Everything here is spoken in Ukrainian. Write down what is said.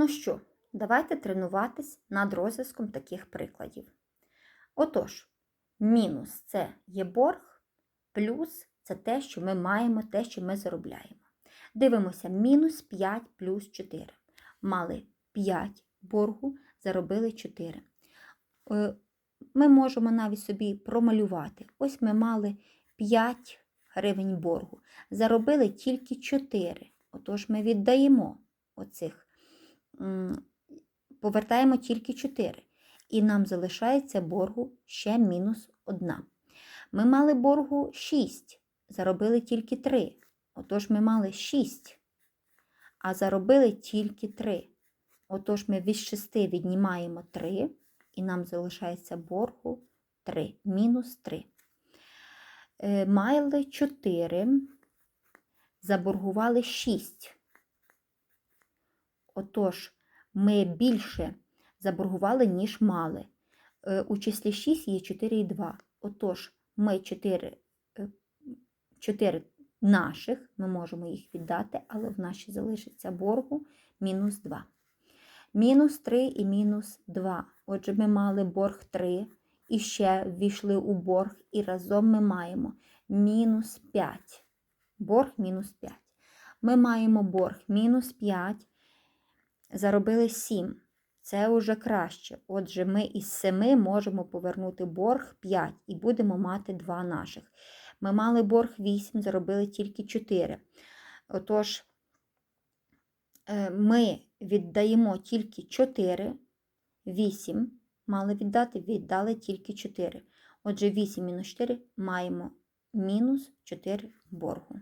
Ну що, давайте тренуватись над розв'язком таких прикладів. Отож, мінус це є борг, плюс це те, що ми маємо, те, що ми заробляємо. Дивимося, мінус 5 плюс 4. Мали 5 боргу, заробили 4. Е, Ми можемо навіть собі промалювати. Ось ми мали 5 гривень боргу, заробили тільки 4. Отож, ми віддаємо оцих, повертаємо тільки 4. І нам залишається боргу ще мінус 1. Ми мали боргу 6, заробили тільки 3. Отож, ми мали 6, а заробили тільки 3. Отож, ми від 6 віднімаємо 3, і нам залишається боргу 3, мінус 3. Е, Мали 4, заборгували 6. Отож, ми більше заборгували, ніж мали. Е, У числі 6 є 4 і 2. Отож, ми 4, 4 наших, ми можемо їх віддати, але в нашій залишиться боргу мінус 2. Мінус 3 і мінус 2. Отже, ми мали борг 3 і ще ввійшли у борг, і разом ми маємо мінус 5. Борг мінус 5. Ми маємо борг мінус 5, заробили 7. Це вже краще. Отже, ми із 7 можемо повернути борг 5 і будемо мати 2 наших. Ми мали борг 8, заробили тільки 4. Отож, е, ми віддаємо тільки 4, 8 мали віддати, віддали тільки 4. Отже, 8 мінус 4 маємо мінус 4 боргу.